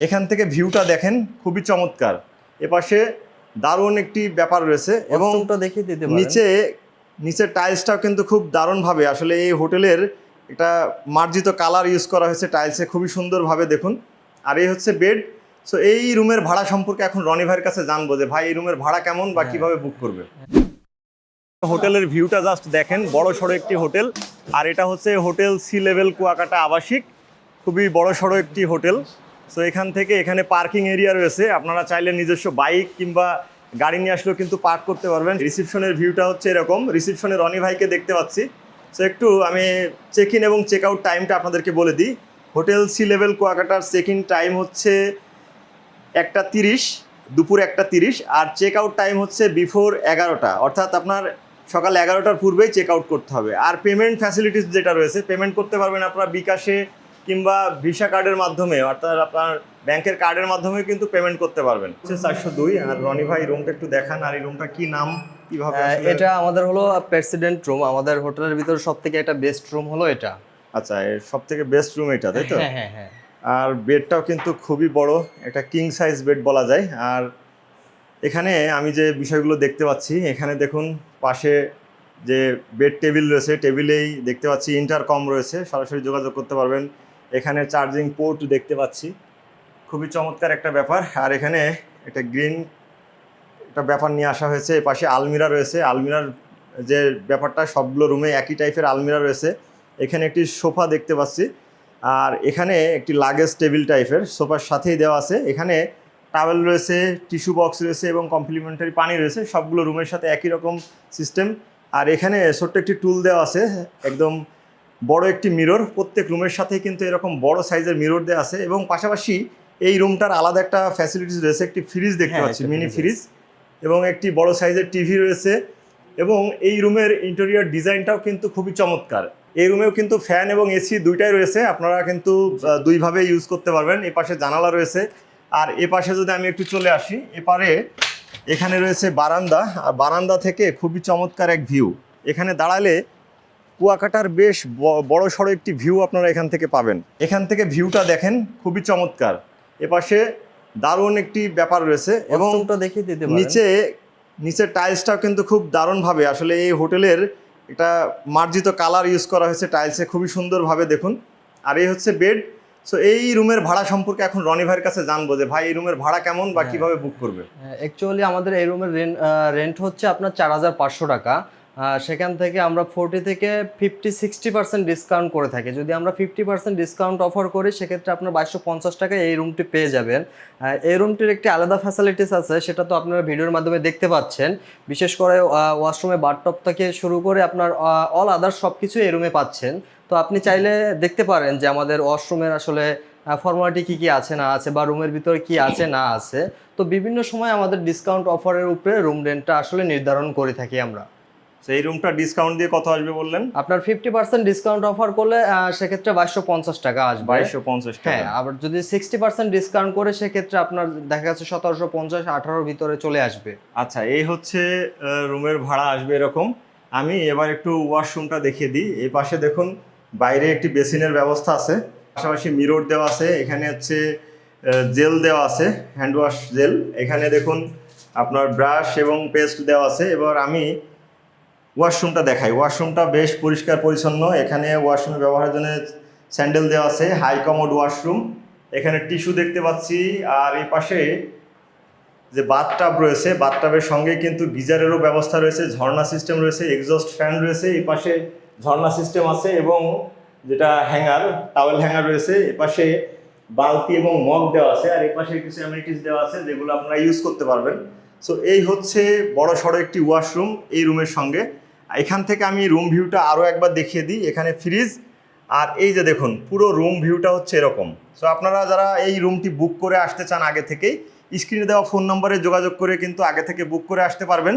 এখান থেকে ভিউটা দেখেন খুবই চমৎকার। এপাশে দারুণ একটি ব্যাপার রয়েছে এবং দিতে পারেন। নিচে নিচের টাইলসটাও কিন্তু খুব দারুণভাবে আসলে এই হোটেলের একটা মার্জিত কালার ইউজ করা হয়েছে টাইলসে খুবই সুন্দরভাবে দেখুন। আর এই হচ্ছে বেড। সো এই রুমের ভাড়া সম্পর্কে এখন রনি ভাইয়ের কাছে জানব যে ভাই এই রুমের ভাড়া কেমন বা হ্যাঁ। কীভাবে বুক করবে? হোটেলের ভিউটা জাস্ট দেখেন বড় সড়ো একটি হোটেল। আর এটা হচ্ছে হোটেল সি লেভেল কুয়াকাটা আবাসিক। খুবই বড় সড়ো একটি হোটেল। সো এখান থেকে এখানে পার্কিং এরিয়া রয়েছে। আপনারা চাইলে নিজস্ব বাইক কিংবা গাড়ি নিয়ে আসলেও কিন্তু পার্ক করতে পারবেন। রিসিপশনের ভিউটা হচ্ছে এরকম। রিসিপশনে রনি ভাইকে দেখতে পাচ্ছি। সো একটু আমি চেক ইন এবং চেক আউট টাইমটা আপনাদেরকে বলে দিই। হোটেল সি লেভেল কুয়াকাটার চেক ইন টাইম হচ্ছে একটা তিরিশ, দুপুর একটা তিরিশ, আর চেক আউট টাইম হচ্ছে বিফোর এগারোটা। অর্থাৎ আপনার সকাল এগারোটার পূর্বেই চেক আউট করতে হবে। আর পেমেন্ট ফ্যাসিলিটিস যেটা রয়েছে পেমেন্ট করতে পারবেন আপনার বিকাশে কিংবা ভিসা কার্ডের মাধ্যমে অর্থাৎ আপনার ব্যাংকের কার্ডের মাধ্যমে কিন্তু পেমেন্ট করতে পারবেন। চারশো দুই। আর রনি ভাই রুমটা একটু দেখান আর এই রুমটা কি নাম কীভাবে এটা আমাদের হলো প্রেসিডেন্ট রুম আমাদের হোটেলের ভিতরে সব থেকে একটা বেস্ট রুম হলো এটা। আচ্ছা সব থেকে বেস্ট রুম এটা তাই তো? হ্যাঁ হ্যাঁ হ্যাঁ। আর বেডটাও কিন্তু খুবই বড় একটা কিং সাইজ বেড বলা যায়। আর এখানে আমি যে বিষয়গুলো দেখতে পাচ্ছি এখানে দেখুন পাশে যে বেড টেবিল রয়েছে টেবিলেই দেখতে পাচ্ছি ইন্টারকম রয়েছে সরাসরি যোগাযোগ করতে পারবেন। এখানে চার্জিং পোর্ট দেখতে পাচ্ছি। খুবই চমৎকার একটা ব্যাপার। আর এখানে একটা গ্রিন একটা ব্যাপার নিয়ে আসা হয়েছে। পাশে আলমিরা রয়েছে। আলমিরার যে ব্যাপারটা, সবগুলো রুমে একই টাইপের আলমিরা রয়েছে। এখানে একটি সোফা দেখতে পাচ্ছি। আর এখানে একটি লাগেজ টেবিল টাইপের সোফার সাথেই দেওয়া আছে। এখানে টাওয়েল রয়েছে টিস্যু বক্স রয়েছে এবং কমপ্লিমেন্টারি পানি রয়েছে। সবগুলো রুমের সাথে একই রকম সিস্টেম আর এখানে ছোট্ট একটি টুল দেওয়া আছে। একদম বড় একটি মিরর প্রত্যেক রুমের সাথে কিন্তু এরকম বড় সাইজের মিরর দেওয়া আছে এবং পাশাপাশি এই রুমটার আলাদা একটা ফ্যাসিলিটিস রয়েছে একটি ফ্রিজ দেখতে হ্যাঁ, পাচ্ছি মিনি ফ্রিজ এবং একটি বড় সাইজের টিভি রয়েছে এবং এই রুমের ইন্টেরিয়র ডিজাইনটাও কিন্তু খুবই চমৎকার। এই রুমেও কিন্তু ফ্যান এবং এসি দুইটাই রয়েছে আপনারা কিন্তু দুইভাবে ইউজ করতে পারবেন। এ পাশে জানালা রয়েছে আর এ পাশে যদি আমি একটু চলে আসি এপারে এখানে রয়েছে বারান্দা আর বারান্দা থেকে খুবই চমৎকার এক ভিউ এখানে দাঁড়ালে কুয়াকাটার বেশ বড় সড়ো একটি ভিউ আপনারা এখান থেকে পাবেন। এখান থেকে ভিউটা দেখেন খুবই চমৎকার। এপাশে দারুণ একটি ব্যাপার রয়েছে এবং দিতে পারেন। নিচে টাইলসটাও কিন্তু খুব দারুণভাবে আসলে এই হোটেলের একটা মার্জিত কালার ইউজ করা হয়েছে টাইলসে খুবই সুন্দরভাবে দেখুন। আর এই হচ্ছে বেড সো এই রুমের ভাড়া সম্পর্কে এখন রনি ভাইয়ের কাছে জানব যে ভাই এই রুমের ভাড়া কেমন বা হ্যাঁ। কীভাবে বুক করবে? অ্যাকচুয়ালি আমাদের এই রুমের রেন্ট হচ্ছে আপনার চার হাজার পাঁচশো টাকা। সেখান থেকে আমরা ফোর্টি থেকে ফিফটি সিক্সটি পার্সেন্ট ডিসকাউন্ট করে থাকি। যদি আমরা ফিফটি পার্সেন্ট ডিসকাউন্ট অফার করি, সেক্ষেত্রে আপনার বাইশশো পঞ্চাশ টাকায় এই রুমটি পেয়ে যাবেন। এই রুমটির একটি আলাদা ফ্যাসিলিটিস আছে, সেটা তো আপনারা ভিডিওর মাধ্যমে দেখতে পাচ্ছেন। বিশেষ করে ওয়াশরুমে বাথটপ থেকে শুরু করে আপনার অল আদার সব কিছু এই রুমে পাচ্ছেন। তো আপনি চাইলে দেখতে পারেন যে আমাদের ওয়াশরুমের আসলে ফর্মালিটি কী কী আছে, না আছে, বা রুমের ভিতরে কি আছে, না আছে। তো বিভিন্ন সময় আমাদের ডিসকাউন্ট অফারের উপরে রুম রেন্টটা আসলে নির্ধারণ করে থাকি আমরা। এই রুমটা ডিসকাউন্ট দিয়ে কত আসবে বললেন? আপনার ফিফটি পার্সেন্ট ডিসকাউন্ট অফার করলে সেক্ষেত্রে বাইশশো পঞ্চাশ টাকা আসবে। বাইশশো পঞ্চাশ হ্যাঁ আবার যদি সিক্সটি পার্সেন্ট ডিসকাউন্ট করে সেক্ষেত্রে আপনার দেখা যাচ্ছে সতেরোশো পঞ্চাশ আঠারোর ভিতরে চলে আসবে। আচ্ছা এই হচ্ছে রুমের ভাড়া আসবে এরকম। আমি এবার একটু ওয়াশরুমটা দেখিয়ে দিই। এই পাশে দেখুন বাইরে একটি বেসিনের ব্যবস্থা আছে। পাশাপাশি মিরর দেওয়া আছে। এখানে হচ্ছে জেল দেওয়া আছে হ্যান্ড ওয়াশ জেল এখানে দেখুন আপনার ব্রাশ এবং পেস্ট দেওয়া আছে। এবার আমি ওয়াশরুমটা দেখাই। ওয়াশরুমটা বেশ পরিষ্কার, পরিচ্ছন্ন। এখানে ওয়াশরুমে ব্যবহারের জন্য স্যান্ডেল দেওয়া আছে, হাই কমোড ওয়াশরুম। এখানে টিস্যু দেখতে পাচ্ছি, আর এই পাশে যে বাথটাব রয়েছে, বাথটাবের সঙ্গে কিন্তু গিজারেরও ব্যবস্থা রয়েছে, ঝর্ণা সিস্টেম রয়েছে, এক্সস্ট ফ্যান রয়েছে, এই পাশে ঝর্ণা সিস্টেম আছে এবং যেটা হ্যাঙ্গার, টাওয়েল হ্যাঙ্গার রয়েছে এপাশে বালতি এবং মগ দেওয়া আছে, আর এপাশে কিছু অ্যামিনিটিস দেওয়া আছে যেগুলো আপনারা ইউজ করতে পারবেন। সো এই হচ্ছে বড় সড়ো একটি ওয়াশরুম এই রুমের সঙ্গে। এখান থেকে আমি রুম ভিউটা আরও একবার দেখিয়ে দিই, এখানে ফ্রিজ আর এই যে দেখুন, পুরো রুম ভিউটা হচ্ছে এরকম। সো আপনারা যারা এই রুমটি বুক করে আসতে চান আগে থেকেই স্ক্রিনে দেওয়া ফোন নম্বরে যোগাযোগ করে কিন্তু আগে থেকে বুক করে আসতে পারবেন।